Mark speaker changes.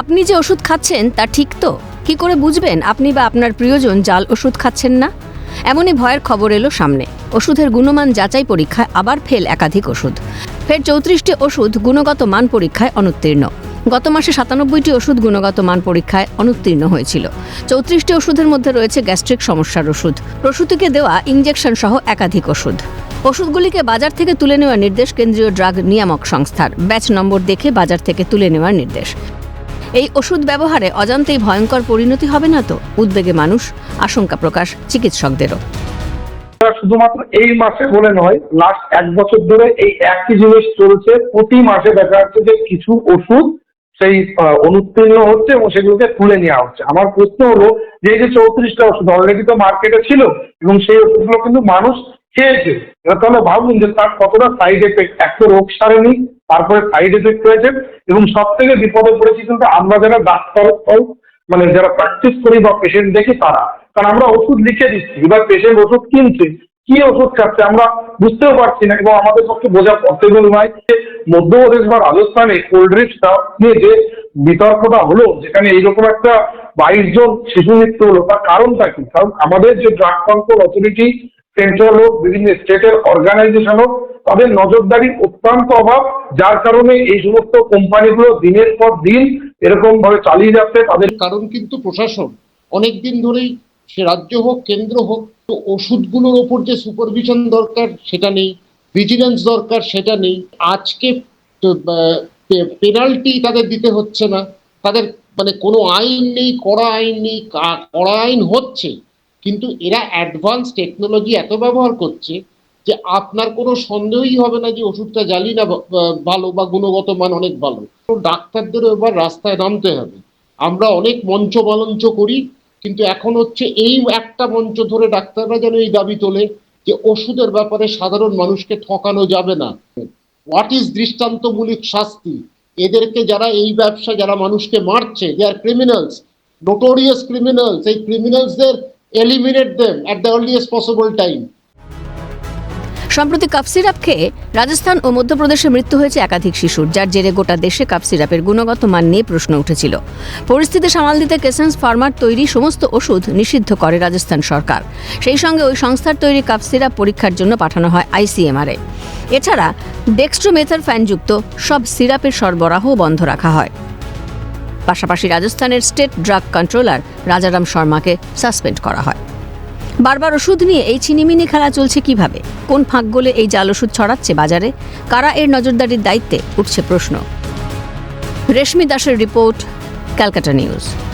Speaker 1: আপনি যে ওষুধ খাচ্ছেন, তা ঠিক তো? কি করে বুঝবেন আপনি বা আপনার প্রিয়জন জাল ওষুধ খাচ্ছেন না? এমনই ভয়ের খবর এলো সামনে। ওষুধের গুণমান যাচাই পরীক্ষায় আবার ফেল একাধিক ওষুধ। ফের চৌত্রিশটি ওষুধ গুণগত মান পরীক্ষায় অনুত্তীর্ণ। গত মাসে সাতানব্বইটি ওষুধ গুণগত মান পরীক্ষায় অনুত্তীর্ণ হয়েছিল। চৌত্রিশটি ওষুধের মধ্যে রয়েছে গ্যাস্ট্রিক সমস্যার ওষুধ। প্রসূতিকে দেওয়া ইঞ্জেকশন সহ একাধিক ওষুধ। ওষুধগুলিকে বাজার থেকে তুলে নেওয়ার নির্দেশ কেন্দ্রীয় ড্রাগ নিয়ামক সংস্থার। ব্যাচ নম্বর দেখে বাজার থেকে তুলে নেওয়ার নির্দেশ। এই ওষুধ ব্যবহারে অজান্তেই ভয়ঙ্কর পরিণতি হবে না তো? উদ্বেগে মানুষ, আশঙ্কা প্রকাশ চিকিৎসকদেরও।
Speaker 2: শুধুমাত্র এই মাসে বলে নয় লাস্ট এক বছর ধরে এই একই জিনিস চলছে, প্রতি মাসে দেখা যাচ্ছে যে কিছু ওষুধ সেই অনুত্তীর্ণ হচ্ছে এবং সেগুলোকে তুলে নেওয়া হচ্ছে। আমার প্রশ্ন হলো, যে যে চৌত্রিশটা ওষুধ অলরেডি তো মার্কেটে ছিল, এবং সেই ওষুধগুলো কিন্তু মানুষ খেয়েছে। এবার তাহলে ভাবুন যে তার কতটা সাইড এফেক্ট এক তো রোগ সারেনি, তারপরে সাইড এফেক্ট হয়েছে এবং সব থেকে বিপদে পড়েছি কিন্তু আমরা যারা ডাক্তার মানে যারা প্র্যাকটিস করি বা পেশেন্ট দেখি তারা। কারণ আমরা ওষুধ লিখে দিচ্ছি, এবার পেশেন্ট ওষুধ কিনছে, কি ওষুধ খাচ্ছে আমরা বুঝতেও পারছি না এবং আমাদের পক্ষে বোঝা পসিবল নয় যে মধ্যপ্রদেশ বা রাজস্থানে কোল্ড ড্রিঙ্কসটা নিয়ে যে বিতর্কটা হলো, যেখানে এইরকম একটা বাইশ জন শিশু মৃত্যু হলো, তার কারণটা কি? কারণ আমাদের যে ড্রাগ কন্ট্রোল অথরিটি সেন্ট্রাল হোক, বিভিন্ন স্টেটের অর্গানাইজেশন হোক, তাদের নজরদারির অত্যন্ত অভাব। যার কারণে এই সমস্ত কোম্পানিগুলো দিনের পর দিন এরকম ভাবে চালিয়ে যাচ্ছে, তাদের
Speaker 3: কারণ কিন্তু প্রশাসন। অনেক দিন ধরেই সে রাজ্য হোক, কেন্দ্র হোক, তো ওষুধগুলোর ওপর যে সুপারভিশন দরকার, সেটা নেই। ভিজিলেন্স দরকার, সেটা নেই। আজকে পেনাল্টি তাদের দিতে হচ্ছে না। তাদের মানে কোনো আইন নেই, কড়া আইন নেই কড়া আইন হচ্ছে। কিন্তু এরা অ্যাডভান্স টেকনোলজি এত ব্যবহার করছে যে আপনার কোনো সন্দেহই হবে না যে ওষুধটা জালি না ভালো বা গুণগত মান অনেক ভালো। ডাক্তারদেরও এবার রাস্তায় নামতে হবে। আমরা অনেক মঞ্চ মলঞ্চ করি, কিন্তু এখন হচ্ছে এই একটা মঞ্চ ধরে ডাক্তাররা যেন এই দাবি তোলে যে ওষুধের ব্যাপারে সাধারণ মানুষকে ঠকানো যাবে না। হোয়াট ইজ দৃষ্টান্তমূলক শাস্তি? এদেরকে যারা এই ব্যবসা, যারা মানুষকে মারছে they are criminals notorious criminals এই ক্রিমিনালসদের eliminate them at the earliest possible time
Speaker 1: সম্প্রতি কাপ সিরাপ খেয়ে রাজস্থান ও মধ্যপ্রদেশে মৃত্যু হয়েছে একাধিক শিশুর, যার জেরে গোটা দেশে কাপ সিরাপের গুণগত মান নিয়ে প্রশ্ন উঠেছিল। পরিস্থিতি সামাল দিতে কেসেন্স ফার্মার তৈরি সমস্ত ওষুধ নিষিদ্ধ করে রাজস্থান সরকার। সেই সঙ্গে ওই সংস্থার তৈরি কাপ সিরাপ পরীক্ষার জন্য পাঠানো হয় আইসিএমআরে এছাড়া ডেক্সট্রোমেথারফ্যানযুক্ত সব সিরাপের সরবরাহ বন্ধ রাখা হয়। পাশাপাশি রাজস্থানের স্টেট ড্রাগ কন্ট্রোলার রাজারাম শর্মাকে সাসপেন্ড করা হয়। বারবার ওষুধ নিয়ে এই চিনিমিনি খেলা চলছে কীভাবে? কোন ফাঁক গলে এই জাল ওষুধ ছড়াচ্ছে বাজারে? কারা এর নজরদারির দায়িত্বে? উঠছে প্রশ্ন। রেশমি দাসের রিপোর্ট, ক্যালকাটা নিউজ।